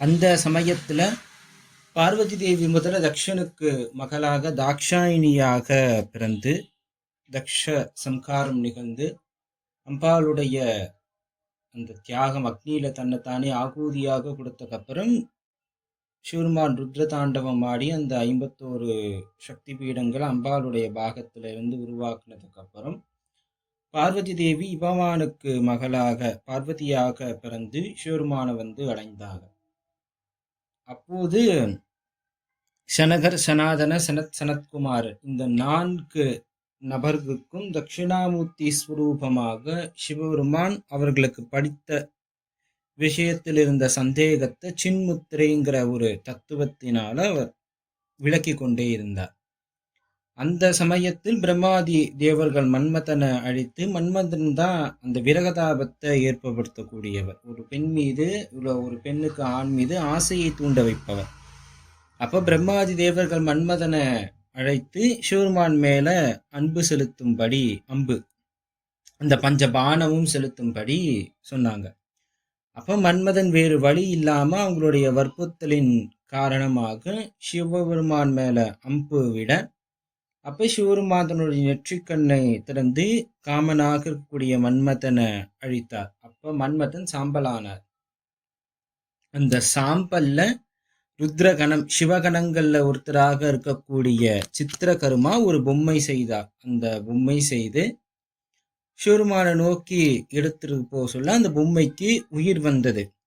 அந்த சமயத்தில் பார்வதி தேவி முதல்ல தக்ஷனுக்கு மகளாக தாக்ஷாயினியாக பிறந்து தக்ஷ சம்காரம் நிகழ்ந்து அம்பாளுடைய அந்த தியாகம் அக்னியில் தன்னைத்தானே ஆகூதியாக கொடுத்தக்கப்புறம் சிவருமான் ருத்ர தாண்டவம் ஆடி அந்த ஐம்பத்தோரு சக்தி பீடங்கள் அம்பாளுடைய பாகத்தில் இருந்து உருவாக்குனதுக்கப்புறம் பார்வதி தேவி இபவானுக்கு மகளாக பார்வதியாக பிறந்து சிவருமானை வந்து அடைந்தாங்க. அப்போது சனகர் சனாதன சனத் சனத்குமார் இந்த நான்கு நபர்களுக்கும் தட்சிணாமூர்த்தி ஸ்வரூபமாக சிவபெருமான் அவர்களுக்கு படித்த விஷயத்தில் இருந்த சந்தேகத்தை சின்முத்திரைங்கிற ஒரு தத்துவத்தினால அவர் விளக்கி கொண்டே இருந்தார். அந்த சமயத்தில் பிரம்மாதி தேவர்கள் மன்மதனை அழித்து மன்மதன் தான் அந்த விரகதாபத்தை ஏற்படுத்தக்கூடியவர். ஒரு பெண் மீது ஒரு பெண்ணுக்கு ஆண் மீது ஆசையை தூண்ட வைப்பவர். அப்போ பிரம்மாதி தேவர்கள் மன்மதனை அழைத்து சிவருமான் மேலே அன்பு செலுத்தும்படி அம்பு அந்த பஞ்ச பானமும் செலுத்தும்படி சொன்னாங்க. அப்போ மன்மதன் வேறு வழி இல்லாமல் அவங்களுடைய வற்புறுத்தலின் காரணமாக சிவபெருமான் மேலே அம்பு விட அப்ப சிவருமாதனுடைய தன்னுடைய நெற்றிக்கண்ணை திறந்து காமனாக இருக்கக்கூடிய மன்மதனை அழித்தார். அப்ப மன்மதன் சாம்பலானார். அந்த சாம்பல்ல ருத்ரகணம் சிவகணங்கள்ல ஒருத்தராக இருக்கக்கூடிய சித்திரகருமா ஒரு பொம்மை செய்தார் அந்த பொம்மை செய்து சிவருமான நோக்கி எடுத்துட்டு போக சொல்ல அந்த பொம்மைக்கு உயிர் வந்தது.